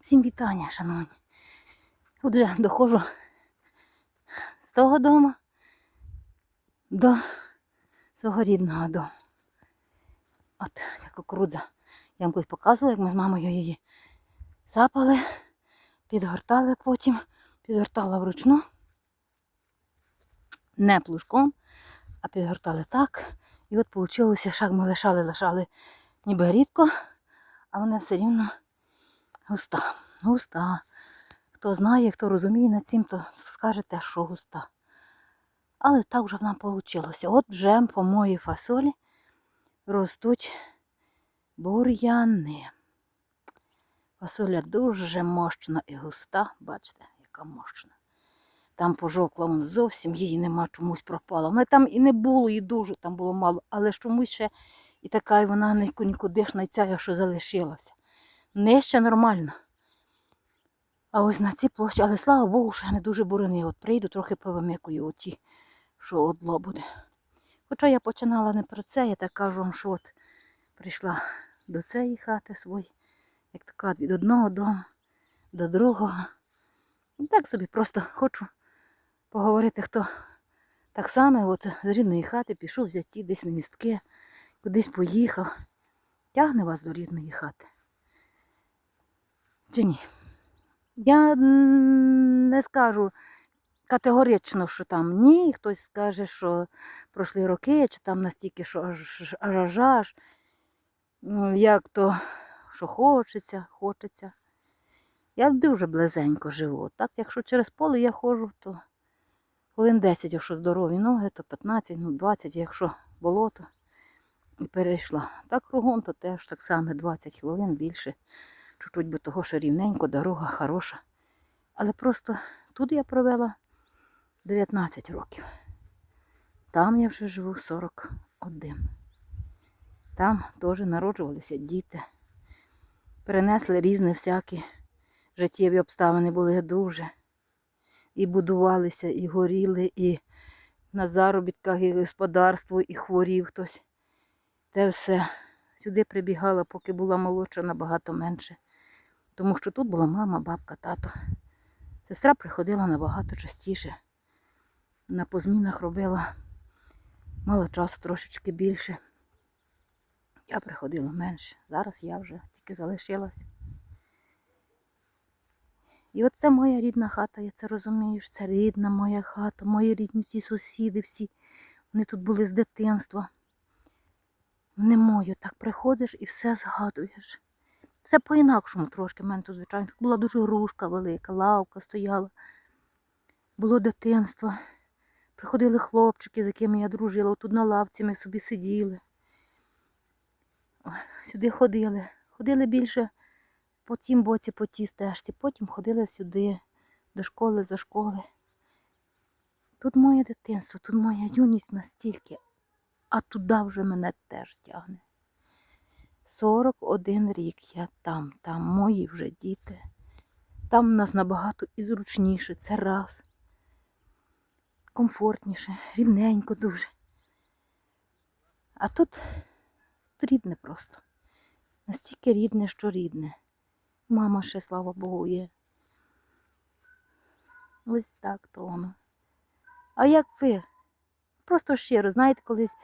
Всім вітання, шановні. От вже доходжу з того дому до свого рідного дому. От як кукурудза. Я вам колись показувала, як ми з мамою її запали, підгортали потім, підгортала вручну. Не плужком, а підгортали так. І от вийшло, шаг ми лишали, лишали ніби рідко, а вона все рівно густа. Густа. Хто знає, хто розуміє над цим, то скаже те, що густа. Але так вже нам вийшло. От вже по моїй фасолі ростуть бур'яни. Фасоля дуже мощна і густа. Бачите, яка мощна. Там пожовкла вон зовсім, її нема чомусь пропала. Вона там і не було, і дуже там було мало, але ж чомусь ще і така і вона ніку- нікудишна, і ця, що залишилася. Нижче нормально. А ось на цій площі, але слава Богу, що я не дуже бурини. От прийду, трохи повимикую оті, що одло буде. Хоча я починала не про це, я так кажу вам, що от прийшла до цієї хати своєї, як така від одного дому до другого. І так собі просто хочу поговорити, хто так само от з рідної хати пішов взяті десь в містки, кудись поїхав. Тягне вас до рідної хати. Чи ні? Я не скажу категорично, що там ні. Хтось скаже, що пройшли роки, чи там настільки, що аж аж аж. Ну, Як то, що хочеться, хочеться. Я дуже близенько живу. Так, якщо через поле я ходжу, то хвилин 10, якщо здорові ноги, то 15, ну 20, якщо болото. І перейшла. Так кругом, то теж так само 20 хвилин більше. Чуть-чуть би того, що рівненько, дорога хороша. Але просто тут я провела 19 років. Там я вже живу 41. Там теж народжувалися діти. Перенесли різні всякі життєві обставини були дуже. І будувалися, і горіли, і на заробітках, і господарство, і хворів хтось. Те все. Сюди прибігала, поки була молодша, набагато менше. Тому що тут була мама, бабка, тато. Сестра приходила набагато частіше. На позмінах робила мало часу трошечки більше. Я приходила менше. Зараз я вже тільки залишилась. І оце моя рідна хата, я це розумію. Це рідна моя хата, мої рідні ці сусіди всі. Вони тут були з дитинства. Не мою, так приходиш і все згадуєш. Все по-інакшому трошки. У мене тут, звичайно, була дуже грушка велика, лавка стояла. Було дитинство. Приходили хлопчики, з якими я дружила. Тут на лавці ми собі сиділи. Сюди ходили. Ходили більше по тім боці, по тій стежці. Потім ходили сюди, до школи, за школи. Тут моє дитинство, тут моя юність настільки, а туди вже мене теж тягне. 41 рік я там, там мої вже діти. Там у нас набагато і зручніше, це раз. Комфортніше, рівненько дуже. А тут, тут рідне просто. Настільки рідне, що рідне. Мама ще, слава Богу, є. Ось так то воно. А як ви? Просто щиро, знаєте, колись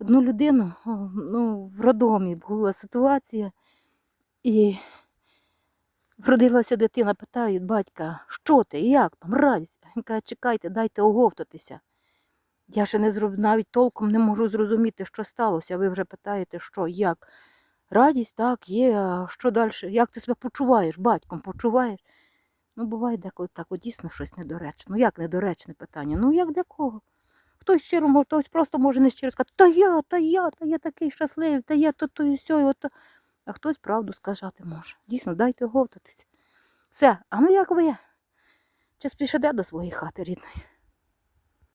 одну людину, ну, в роддомі була ситуація, і вродилася дитина, питають батька, що ти, як там, радість? Він каже, чекайте, дайте оговтатися. Я ще не зроб... навіть толком не можу зрозуміти, що сталося. Ви вже питаєте, що, як. Радість так, є, а що далі? Як ти себе почуваєш, батьком почуваєш? Ну, буває деколи так, дійсно щось недоречне. Ну як недоречне питання? Ну як для кого? Хтось щиро може, хтось просто може не щиро сказати, та я, та я, та я такий щасливий, та я то, то і сьо, і. А хтось правду сказати може. Дійсно, дайте говтатись. Все, а ну як ви? Чи спішите до своєї хати рідної?